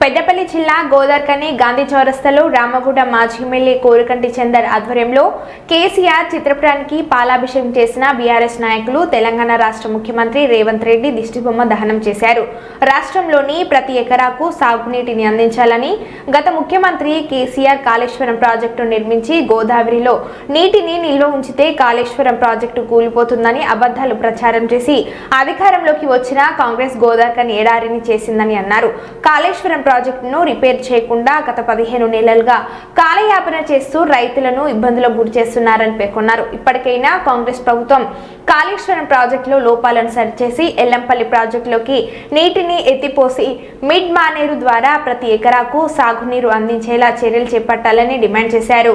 పెద్దపల్లి జిల్లా గోదార్కని గాంధీ చౌరస్తలో రామగూడ మాజీ ఎమ్మెల్యే కోరుకంటి చందర్ ఆధ్వర్యంలో కేసీఆర్ చిత్రపటానికి పాలాభిషేకం చేసిన బీఆర్ఎస్ నాయకులు తెలంగాణ రాష్ట్ర ముఖ్యమంత్రి రేవంత్ రెడ్డి దిష్టిబొమ్మ దహనం చేశారు. రాష్ట్రంలోని ప్రతి ఎకరాకు సాగునీటిని అందించాలని గత ముఖ్యమంత్రి కేసీఆర్ కాళేశ్వరం ప్రాజెక్టు నిర్మించి గోదావరిలో నీటిని నిల్వ ఉంచితే కాళేశ్వరం ప్రాజెక్టు కూలిపోతుందని అబద్ధాలు ప్రచారం చేసి అధికారంలోకి వచ్చిన కాంగ్రెస్ గోదార్కని ఎడారిని చేసిందని అన్నారు. కాళేశ్వరం ప్రాజెక్టును రిపేర్ చేయకుండా గత పదిహేను నెలలుగా కాలయాపన చేస్తూ రైతులను ఇబ్బందులకు గురి చేస్తున్నారని పేర్కొన్నారు ఇప్పటికైనా కాంగ్రెస్ ప్రభుత్వం కాళేశ్వరం ప్రాజెక్టులో లోపాలను సరిచేసి ఎల్లంపల్లి ప్రాజెక్టులోకి నీటిని ఎత్తిపోసి మిడ్ మానేరు ద్వారా ప్రతి ఎకరాకు సాగునీరు అందించేలా చర్యలు చేపట్టాలని డిమాండ్ చేశారు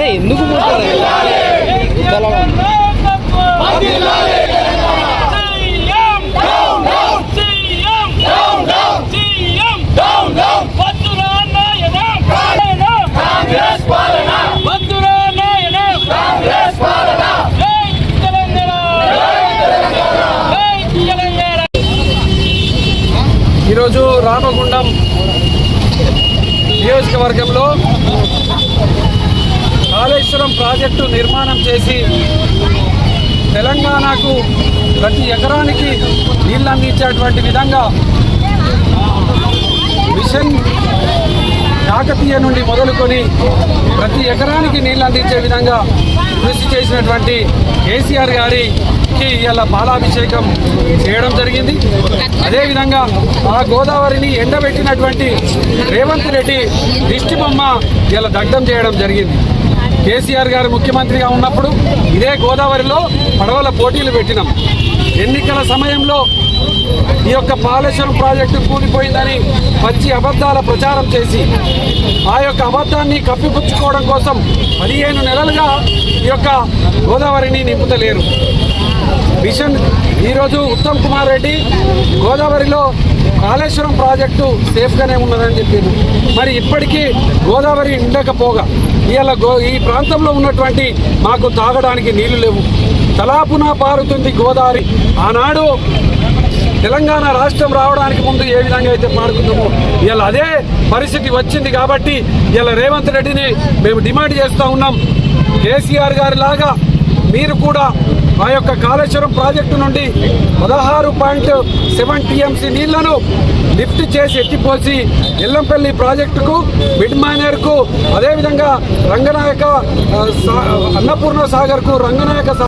రెడ్డి గోదావరిని ఈరోజు రామగుండం నియోజకవర్గంలో కాళేశ్వరం ప్రాజెక్టు నిర్మాణం చేసి తెలంగాణకు ప్రతి ఎకరానికి నీళ్ళు అందించేటువంటి విధంగా మిషన్ కాకతీయ నుండి మొదలుకొని ప్రతి ఎకరానికి నీళ్ళు అందించే విధంగా కృషి చేసినటువంటి కేసీఆర్ గారికి ఇలా పాలాభిషేకం చేయడం జరిగింది. అదేవిధంగా ఆ గోదావరిని ఎండబెట్టినటువంటి రేవంత్ రెడ్డి దిష్టి బొమ్మ ఇలా దగ్ధం చేయడం జరిగింది. కేసీఆర్ గారు ముఖ్యమంత్రిగా ఉన్నప్పుడు ఇదే గోదావరిలో పడవల పోటీలు పెట్టినాం. ఎన్నికల సమయంలో ఈ యొక్క పాలేశ్వరం ప్రాజెక్టు కూలిపోయిందని మంచి అబద్ధాల ప్రచారం చేసి ఆ యొక్క అబద్ధాన్ని కప్పిపుచ్చుకోవడం కోసం పదిహేను నెలలుగా ఈ యొక్క గోదావరిని నింపుతలేరు. మిషన్ ఈరోజు ఉత్తమ్ కుమార్ రెడ్డి గోదావరిలో కాళేశ్వరం ప్రాజెక్టు సేఫ్గానే ఉన్నదని చెప్పింది మరి ఇప్పటికీ గోదావరి ఉండకపోగా ఇవాళ గో ఈ ప్రాంతంలో ఉన్నటువంటి మాకు తాగడానికి నీళ్ళు లేవు. తలాపున పారుతుంది గోదావరి. ఆనాడు తెలంగాణ రాష్ట్రం రావడానికి ముందు ఏ విధంగా అయితే పాడుకుందామో ఇలా అదే పరిస్థితి వచ్చింది కాబట్టి ఇలా రేవంత్ రెడ్డిని మేము డిమాండ్ చేస్తూ ఉన్నాం. కేసీఆర్ గారి లాగా మీరు కూడా ఆ యొక్క కాళేశ్వరం ప్రాజెక్టు నుండి పదహారు పాయింట్ సెవెన్ టీఎంసీ నీళ్ళను లిఫ్ట్ చేసి ఎత్తిపోసి ఎల్లంపల్లి ప్రాజెక్టుకు మిడ్ మైనర్కు అదేవిధంగా రంగనాయక సా- అన్నపూర్ణ సాగర్కు రంగనాయక